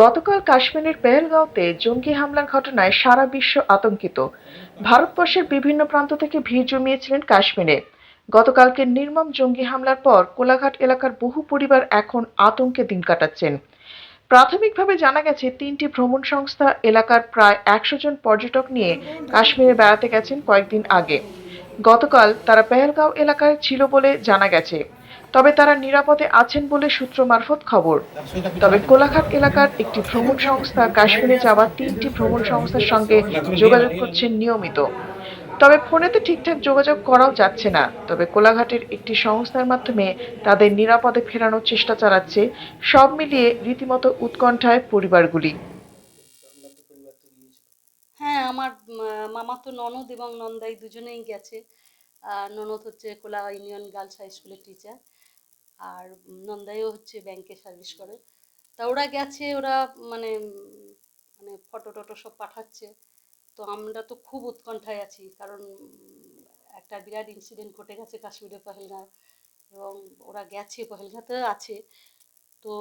গতকাল কাশ্মীরের পেহেলগাঁওতে জঙ্গি হামলার ঘটনায় সারা বিশ্ব আতঙ্কিত। ভারতবর্ষের বিভিন্ন প্রান্ত থেকে ভিড় জমিয়েছিলেন কাশ্মীরে। গতকালকে নির্মম জঙ্গি হামলার পর কোলাঘাট এলাকার বহু পরিবার এখন আতঙ্কে দিন কাটাচ্ছেন। প্রাথমিকভাবে জানা গেছে, তিনটি ভ্রমণ সংস্থা এলাকার প্রায় একশো জন পর্যটক নিয়ে কাশ্মীরে বেড়াতে গেছেন কয়েকদিন আগে। গতকাল তারা পেহেলগাঁও এলাকায় ছিল বলে জানা গেছে। তবে তারা নিরাপদে আছেন বলে সূত্র মারফত খবর। তবে কোলাঘাট এলাকার একটি ভ্রমণ সংস্থা কাশ্মীরে যাওয়া তিনটি ভ্রমণ সংস্থার সঙ্গে যোগাযোগ করছেন নিয়মিত। তবে ফোনেতে ঠিকঠাক যোগাযোগ করাও যাচ্ছে না। তবে কোলাঘাটের একটি সংস্থার মাধ্যমে তাদের নিরাপদে ফেরানোর চেষ্টা চালাচ্ছে। সব মিলিয়ে রীতিমতো উৎকণ্ঠায় পরিবারগুলি। হ্যাঁ আমার মামা তো ননদ এবং নন্দাই দুজনেই গেছে। ননদ হচ্ছে কোলা ইউনিয়ন গার্লস হাই স্কুলের টিচার আর নন্দাইও হচ্ছে ব্যাংকে সার্ভিস করে। তা ওরা গেছে, ওরা মানে মানে ফটো টটো সব পাঠাচ্ছে। তো আমরা তো খুব উৎকণ্ঠায় আছি, কারণ একটা বিরাট ইনসিডেন্ট ঘটে গেছে কাশ্মীরে পহেলগাঁও, এবং ওরা গেছে, পহেলগাঁতে আছে। তো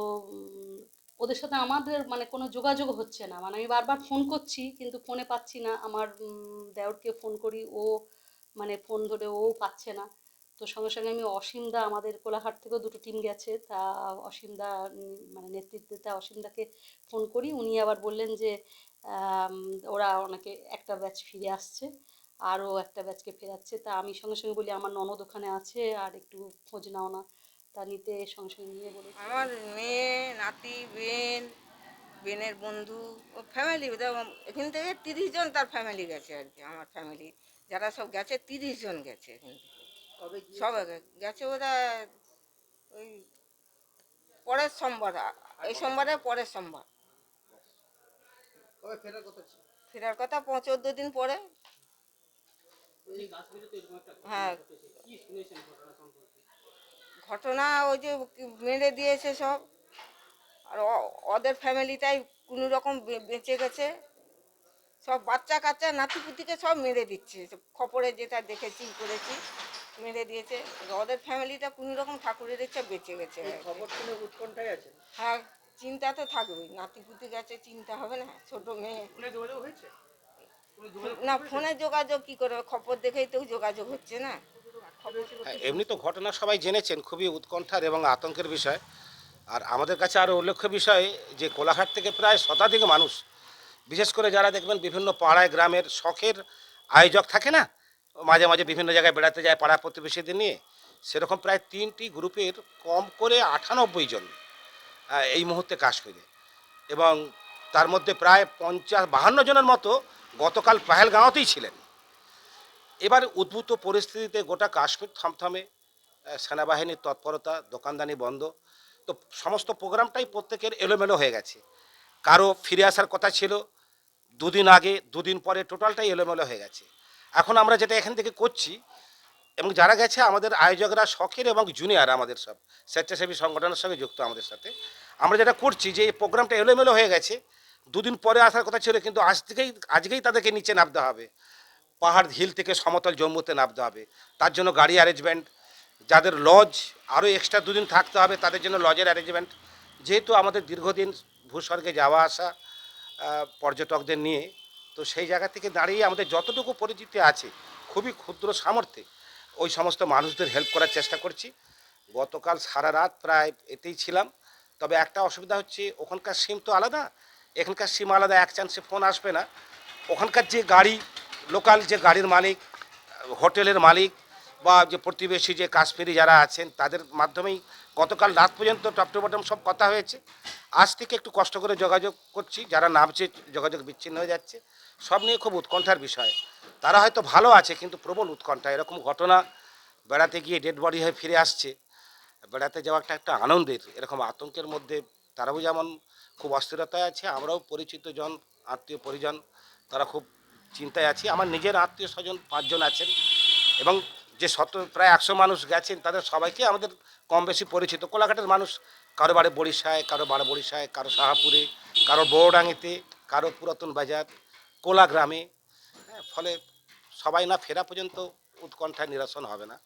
ওদের সাথে আমাদের মানে কোনো যোগাযোগ হচ্ছে না। মানে আমি বারবার ফোন করছি, কিন্তু ফোনে পাচ্ছি না। আমার দেওরকে ফোন করি, ও মানে ফোন ধরে ও পাচ্ছে না। তো সঙ্গে সঙ্গে আমি অসীমদা, আমাদের কোলাঘাট থেকেও দুটো টিম গেছে। তা অসীমদা মানে নেতৃত্বে তা অসীমদাকে ফোন করি। উনি আবার বললেন যে ওরা ওনাকে একটা ব্যাচ ফিরে আসছে, আরও একটা ব্যাচকে ফেরাচ্ছে। তা আমি সঙ্গে সঙ্গে বলি, আমার ননদ ওখানে আছে, আর একটু খোঁজ নাও না। তা নিতে সঙ্গে সঙ্গে নিয়ে বলে আমার মেয়ে, নাতি, বেন বেনের বন্ধু ও ফ্যামিলি এখান থেকে তিরিশ জন তার ফ্যামিলি গেছে আর কি আমার ফ্যামিলি যারা সব গেছে তিরিশ জন গেছে এখান থেকে। সব গেছে ওরা ওই পরের সোমবার এই সোমবারে পরের সোমবার। ফেরার কথা চোদ্দ দিন পরে। হ্যাঁ। ঘটনা ওই যে মেরে দিয়েছে সব। আর ওদের ফ্যামিলিটাই কোনো রকম বেঁচে গেছে। সব বাচ্চা কাচ্চা নাতি নাতিপুতিকে সব মেরে দিচ্ছে। খবরে যেটা দেখেছি করেছি মেরে দিয়েছে। ওদের ফ্যামিলিটা কোনো রকম ঠাকুরের ইচ্ছা বেঁচে গেছে। খবর শুনে উৎকণ্ঠায় হ্যাঁ চিন্তা তো থাকবেই। নাতিপুতি গেছে চিন্তা হবে না। ছোট মেয়ে। ফোনে যোগাযোগ হয়েছে? না ফোনে যোগাযোগ কি করবে খবর দেখেই তো যোগাযোগ হচ্ছে না। হ্যাঁ, এমনি তো ঘটনা সবাই জেনেছেন খুবই উৎকণ্ঠার এবং আতঙ্কের বিষয়। আর আমাদের কাছে আরও উল্লেখ্য বিষয় যে কোলাঘাট থেকে প্রায় শতাধিক মানুষ, বিশেষ করে যারা দেখবেন বিভিন্ন পাড়ায় গ্রামের শখের আয়োজক থাকে না, মাঝে মাঝে বিভিন্ন জায়গায় বেড়াতে যায় পাড়া প্রতিবেশীদের নিয়ে, সেরকম প্রায় তিনটি গ্রুপের কম করে আটানব্বই জন এই মুহূর্তে কাজ কাশ্মীরে এবং তার মধ্যে প্রায় পঞ্চাশ, বাহান্ন জনের মতো গতকাল পাহেলগাঁওতেই ছিলেন। এবার উদ্ভূত পরিস্থিতিতে গোটা কাশ্মীর থমথমে সেনাবাহিনীর তৎপরতা, দোকানদানি বন্ধ তো সমস্ত প্রোগ্রামটাই প্রত্যেকের এলোমেলো হয়ে গেছে। কারও ফিরে আসার কথা ছিল, দুদিন আগে, দুদিন পরে টোটালটাই এলোমেলো হয়ে গেছে। এখন আমরা যেটা এখান থেকে করছি, এবং যারা গেছে, আমাদের আয়োজকরা শখের এবং জুনিয়র আমাদের সব, স্বেচ্ছাসেবী সংগঠনের সঙ্গে যুক্ত আমাদের সাথে, আমরা যেটা করছি যে এই প্রোগ্রামটা এলোমেলো হয়ে গেছে, দুদিন পরে আসার কথা ছিল, কিন্তু আজ থেকেই, আজকেই তাদেরকে নিচে নামতে হবে। পাহাড়, হিল থেকে সমতল জম্মুতে নামতে হবে। তার জন্য গাড়ি অ্যারেঞ্জমেন্ট যাদের লজ আরও এক্সট্রা দুদিন থাকতে হবে, তাদের জন্য লজের অ্যারেঞ্জমেন্ট যেহেতু আমাদের দীর্ঘদিন ভূস্বর্গে যাওয়া আসা পর্যটকদের নিয়ে, তো সেই জায়গা থেকে দাঁড়িয়ে আমাদের যতটুকু পরিচিতি আছে, খুবই ক্ষুদ্র সামর্থ্যে, ওই সমস্ত মানুষদের হেল্প করার চেষ্টা করছি। গতকাল সারা রাত প্রায় এতেই ছিলাম। তবে একটা অসুবিধা হচ্ছে, ওখানকার সিম তো আলাদা, এখানকার সিম আলাদা, এক চান্সে ফোন আসবে না। ওখানকার যে গাড়ি লোকাল যে গাড়ির মালিক হোটেলের মালিক বা যে প্রতিবেশী, যে কাশ্মীরি যারা আছেন, তাদের মাধ্যমেই গতকাল রাত পর্যন্ত টপ টু বটম সব কথা হয়েছে। আজ থেকে একটু কষ্ট করে যোগাযোগ করছি, যারা নামছে যোগাযোগ বিচ্ছিন্ন হয়ে যাচ্ছে। সব নিয়ে খুব উৎকণ্ঠার বিষয়। তারা হয়তো ভালো আছে, কিন্তু প্রবল উৎকণ্ঠা। এরকম ঘটনা বেড়াতে গিয়ে ডেড বডি হয়ে ফিরে আসছে। বেড়াতে যাওয়াটা একটা আনন্দের, এরকম আতঙ্কের মধ্যে তারাও যেমন খুব অস্থিরতায় আছে, আমরাও পরিচিত জন, আত্মীয় পরিজন, তারা খুব চিন্তায় আছি। আমার নিজের আত্মীয় স্বজন পাঁচজন আছেন এবং যে শত প্রায় একশো মানুষ গেছেন তাদের সবাইকে আমাদের কম বেশি পরিচিত। কোলাঘাটের মানুষ কারও বাড়ি বরিশায় কারও বাড়ি বরিশায় কারও শাহাপুরে কারও বড়ডাঙ্গিতে কারও পুরাতন বাজার কোলা গ্রামে। হ্যাঁ, ফলে সবাই না ফেরা পর্যন্ত উৎকণ্ঠায় নিরাসন হবে না।